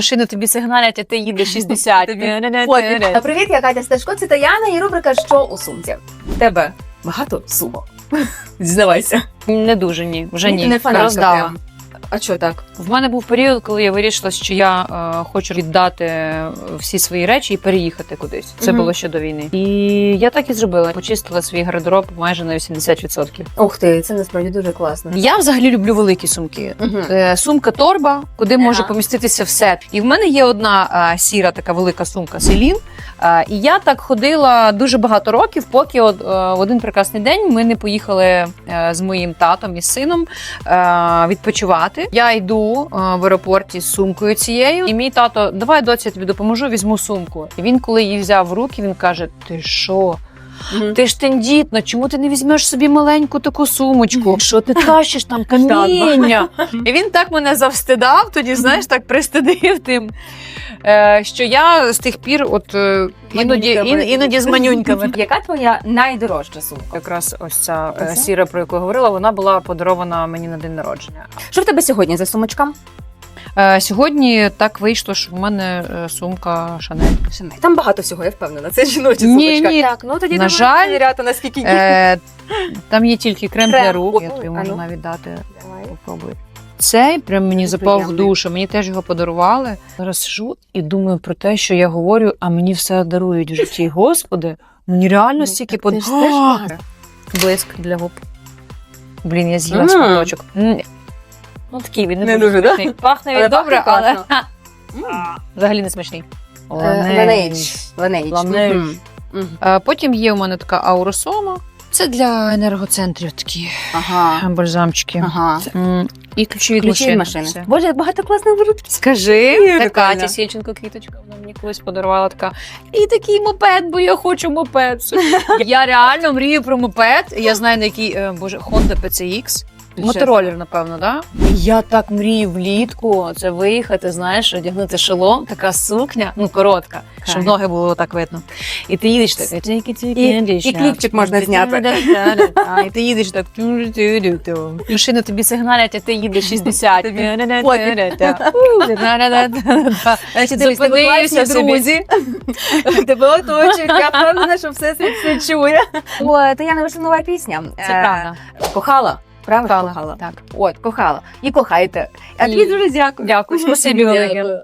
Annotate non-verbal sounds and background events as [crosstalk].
Машина тобі сигналять, а ти їдеш 60. Пофіг. Привіт, я Катя Сташко, це Таяна і рубрика Що у сумці? Тебе багато сумок. [laughs] Зізнавайся. Не дуже ні, вже ні. Не фанатка Роздала. прям. А що так? В мене був період, коли я вирішила, що я е, хочу віддати всі свої речі і переїхати кудись. Це Мгм. було ще до війни. І я так і зробила. Почистила свій гардероб майже на 80%. Ух ти, це насправді дуже класно. Я взагалі люблю великі сумки. Мгм. Е, Сумка торба, куди може поміститися все. І в мене є одна е, сіра така велика сумка Селін. Е, І я так ходила дуже багато років, поки от, е, в один прекрасний день ми не поїхали е, з моїм татом і сином е, відпочивати. Я йду е, в аеропорті з сумкою цією, і мій тато, давай доці, я тобі допоможу, візьму сумку. І він, коли її взяв в руки, він каже: Ти що? Мгм. Ти ж тендітна, чому ти не візьмеш собі маленьку таку сумочку? Що ти тащиш там каміння? І він так мене завстидав, тоді, знаєш, так пристидив тим. Е, що я з тих пір, от е, іноді, ін, іноді з манюньками. [laughs] Яка твоя найдорожча сумка? Якраз ось ця е, сіра, про яку я говорила, вона була подарована мені на день народження. Що в тебе сьогодні за сумочка? Е, сьогодні так вийшло, що в мене е, сумка Шанель. Шанель. Там багато всього, я впевнена. Це жіноча Ні, сумочка. ні. Так, ну тоді На давай жаль, перевіряти, наскільки ні. Е, там є тільки крем, Крем. для рук, я тобі а можу ну. навіть дати. Давай. Попробуй. Цей прям мені запав в душу. Мені теж його подарували. Зараз сижу і думаю про те, що я говорю, а мені все дарують в житті. [laughs] Господи, мені реально стільки Ну, Так под... блиск для губ. Блін, я з'їла шматочок. Ну такий він не, Не дуже смачний. Пахне він добре, пахне але. Взагалі не смачний. Е, Ланейдж. Потім є у мене така ауросома. Це для енергоцентрів такі Ага. бальзамчики. Ага. І ключі від Ключі від машини. Все. Боже, як багато класних беруть. Скажи, така, та. Катя Сільченко квіточка, вона мені колись подарувала така. І такий мопед, бо я хочу мопед. я реально мрію про мопед. Я знаю, на який е, боже, Honda PCX. Моторолер, напевно, да? Я так мрію влітку це виїхати, знаєш, одягнути шолом, така сукня, ну коротка, щоб ноги було так видно. І ти їдеш так. І- і кліпчик можна зняти. І ти їдеш так. Машина тобі сигналять, а ти їдеш 60. Значить, Зупинився друзі. Тебе оточують. Я впевнена, що все чує. О, Таяна, вийшла нова пісня. Це Е, правда. Кохала. Правда, Кохала. кохала. Так. От, кохала. І кохайте. А тобі дуже дякую. Дякую, спасибі велике.